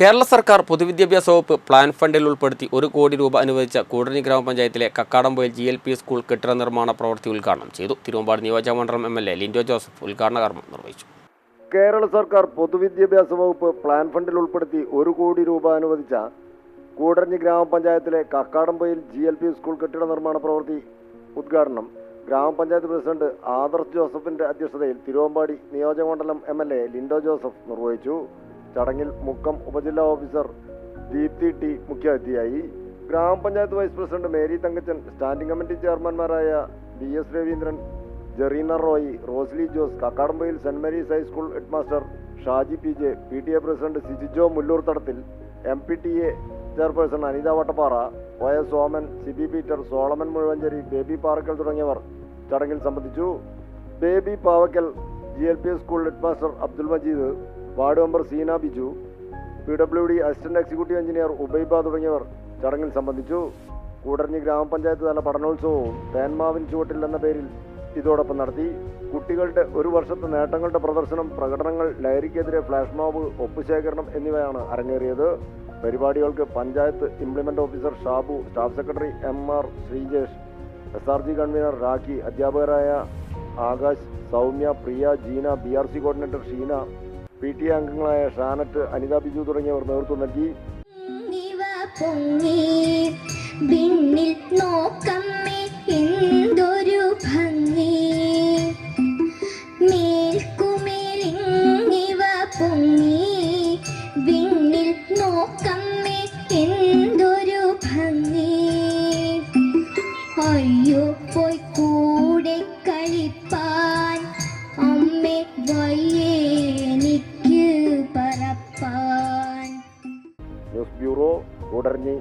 കേരള സർക്കാർ പൊതുവിദ്യാഭ്യാസ വകുപ്പ് പ്ലാൻ ഫണ്ടിൽ ഉൾപ്പെടുത്തി ഒരു കോടി രൂപ അനുവദിച്ച കൂടരഞ്ഞി ഗ്രാമപഞ്ചായത്തിലെ Kakkadampoyil G L P school കെട്ടിട നിർമ്മാണ പ്രവൃത്തി ഉദ്ഘാടനം ചെയ്തു. തിരുവമ്പാട് നിയോജകമണ്ഡലം M L A Lindo Joseph ഉദ്ഘാടന കർമ്മം നിർവഹിച്ചു. കേരള സർക്കാർ പൊതുവിദ്യാഭ്യാസ വകുപ്പ് പ്ലാൻ ഫണ്ടിൽ ഉൾപ്പെടുത്തി ഒരു കോടി രൂപ അനുവദിച്ച കൂടരഞ്ഞി ഗ്രാമപഞ്ചായത്തിലെ Kakkadampoyil G L P school കെട്ടിട നിർമ്മാണ പ്രവൃത്തി ഉദ്ഘാടനം ഗ്രാമപഞ്ചായത്ത് പ്രസിഡന്റ് ആദർശ് ജോസഫിന്റെ അധ്യക്ഷതയിൽ തിരുവമ്പാടി നിയോജകമണ്ഡലം M L A Lindo Joseph നിർവഹിച്ചു. ചടങ്ങിൽ മുക്കം ഉപജില്ലാ ഓഫീസർ ദീപ്തി ടി മുഖ്യാതിഥിയായി. ഗ്രാമപഞ്ചായത്ത് vice president Mary Thankachan standing committee ചെയർമാൻമാരായ B S Raveendran Jereena Roy Rosily Jose Kakkadampoyil saint Mary's high school headmaster Shaji P J P T A president Sijijo Mulloor Thadathil M P T A chairperson Anitha Vattappara O S Soman Sibi Peter Solomon Muzhuvancheri Baby Parakkal തുടങ്ങിയവർ ചടങ്ങിൽ സംബന്ധിച്ചു. Baby Pavakkal G L P school headmaster Abdul Majeed ward member Seena Biju P W D assistant executive engineer Ubaiba തുടങ്ങിയവർ ചടങ്ങിൽ സംബന്ധിച്ചു. കൂടരഞ്ഞി ഗ്രാമപഞ്ചായത്ത് തല പഠനോത്സവവും തേന്മാവിൻ ചുവട്ടിൽ എന്ന പേരിൽ ഇതോടൊപ്പം നടത്തി. കുട്ടികളുടെ ഒരു വർഷത്തെ നേട്ടങ്ങളുടെ പ്രദർശനം പ്രകടനങ്ങൾ ലഹരിക്കെതിരെ ഫ്ലാഷ് മോബ് ഒപ്പുശേഖരണം എന്നിവയാണ് അരങ്ങേറിയത്. പരിപാടികൾക്ക് panchayat implement officer Shabu staff secretary M R Sreejesh S R G convener Rakhi അധ്യാപകരായ Akash Soumya Priya Jeena B R C coordinator Sheena P T A അംഗങ്ങളായ ഷാനറ്റ് അനിത ബിജു തുടങ്ങിയവർ നേതൃത്വം നൽകി. ഭംഗി. അയ്യോ ഉടർഞ്ഞി